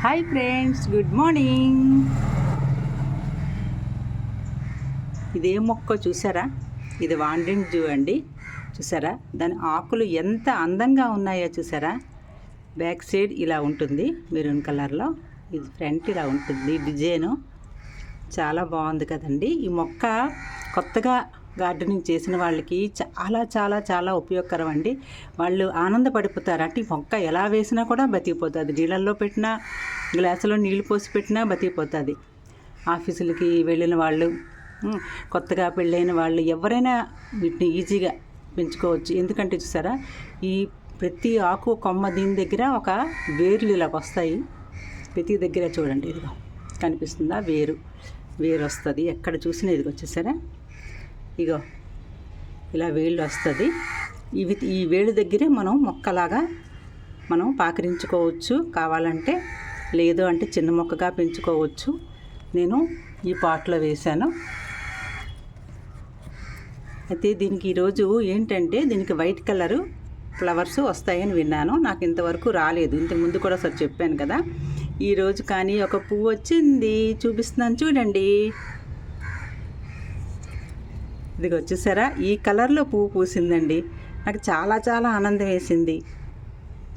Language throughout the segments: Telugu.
Hi friends good morning. ఇదే మొక్క చూసారా? ఇది వాండింగ్ జూ అండి. చూసారా? దాని ఆకులు ఎంత అందంగా ఉన్నాయో చూసారా? బ్యాక్ సైడ్ ఇలా ఉంటుంది మెరూన్ కలర్లో. ఇది ఫ్రంట్ ఇలా ఉంటుంది డిజైను. చాలా బాగుంది కదండి. ఈ మొక్క కొత్తగా గార్డెనింగ్ చేసిన వాళ్ళకి చాలా చాలా చాలా ఉపయోగకరం అండి. వాళ్ళు ఆనందపడిపోతారు. అంటే మొక్క ఎలా వేసినా కూడా బతికిపోతుంది. నీళ్ళల్లో పెట్టినా గ్లాసులో నీళ్ళు పోసి పెట్టినా బతికిపోతుంది. ఆఫీసులకి వెళ్ళిన వాళ్ళు కొత్తగా పెళ్ళైన వాళ్ళు ఎవరైనా వీటిని ఈజీగా పెంచుకోవచ్చు. ఎందుకంటే చూసారా ఈ ప్రతి ఆకు కొమ్మ దీని దగ్గర ఒక వేర్లు ఇలా వస్తాయి. ప్రతి దగ్గర చూడండి ఇదిగో కనిపిస్తుందా? వేరు వేరు వస్తుంది ఎక్కడ చూసినా ఇదిగో వచ్చేసారా ఇగో ఇలా వేళ్ళు వస్తుంది. ఇవి ఈ వేలు దగ్గరే మనం మొక్కలాగా మనం పాకరించుకోవచ్చు. కావాలంటే లేదు అంటే చిన్న మొక్కగా పెంచుకోవచ్చు. నేను ఈ పాట్లో వేశాను. అయితే దీనికి ఈరోజు ఏంటంటే దీనికి వైట్ కలరు ఫ్లవర్స్ వస్తాయని విన్నాను. నాకు ఇంతవరకు రాలేదు. ఇంతకుముందు కూడా ఒకసారి చెప్పాను కదా. ఈరోజు కానీ ఒక పువ్వు వచ్చింది. చూపిస్తున్నాను చూడండి. ఇది వచ్చేసారా ఈ కలర్లో పువ్వు పూసిందండి. నాకు చాలా చాలా ఆనందం వేసింది.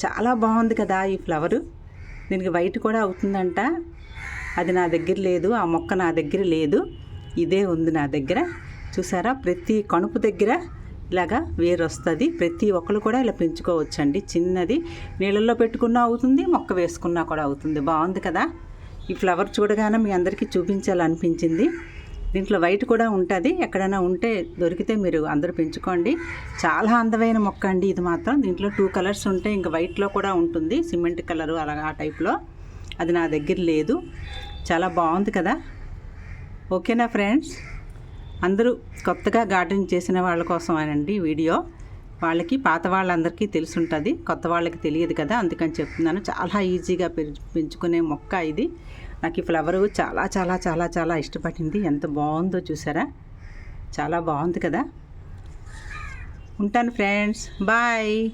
చాలా బాగుంది కదా ఈ ఫ్లవరు. దీనికి వైట్ కూడా అవుతుందంట. అది నా దగ్గర లేదు. ఆ మొక్క నా దగ్గర లేదు. ఇదే ఉంది నా దగ్గర. చూసారా? ప్రతి కణుపు దగ్గర ఇలాగా వేరు వస్తుంది ప్రతి ఒక్కరు కూడా ఇలా పెంచుకోవచ్చండి. చిన్నది నీళ్ళల్లో పెట్టుకున్నా అవుతుంది మొక్క వేసుకున్నా కూడా అవుతుంది. బాగుంది కదా? ఈ ఫ్లవర్ చూడగానే మీ అందరికీ చూపించాలనిపించింది. దీంట్లో వైట్ కూడా ఉంటుంది. ఎక్కడైనా ఉంటే దొరికితే మీరు అందరూ పెంచుకోండి. చాలా అందమైన మొక్క అండి ఇది మాత్రం. దీంట్లో టూ కలర్స్ ఉంటాయి. ఇంకా వైట్లో కూడా ఉంటుంది. సిమెంట్ కలరు అలాగా ఆ టైప్లో. అది నా దగ్గర లేదు. చాలా బాగుంది కదా. ఓకేనా ఫ్రెండ్స్? అందరూ కొత్తగా గార్డెన్ చేసిన వాళ్ళ కోసం అనండి వీడియో. వాళ్ళకి పాత వాళ్ళందరికీ తెలుసుంటుంది. కొత్త వాళ్ళకి తెలియదు కదా అందుకని చెప్తున్నాను. చాలా ఈజీగా పెంచుకునే మొక్క ఇది. నాకు ఈ ఫ్లవరు చాలా చాలా చాలా చాలా ఇష్టపడింది. ఎంత బాగుందో చూసారా? చాలా బాగుంది కదా? ఉంటాను ఫ్రెండ్స్. బాయ్.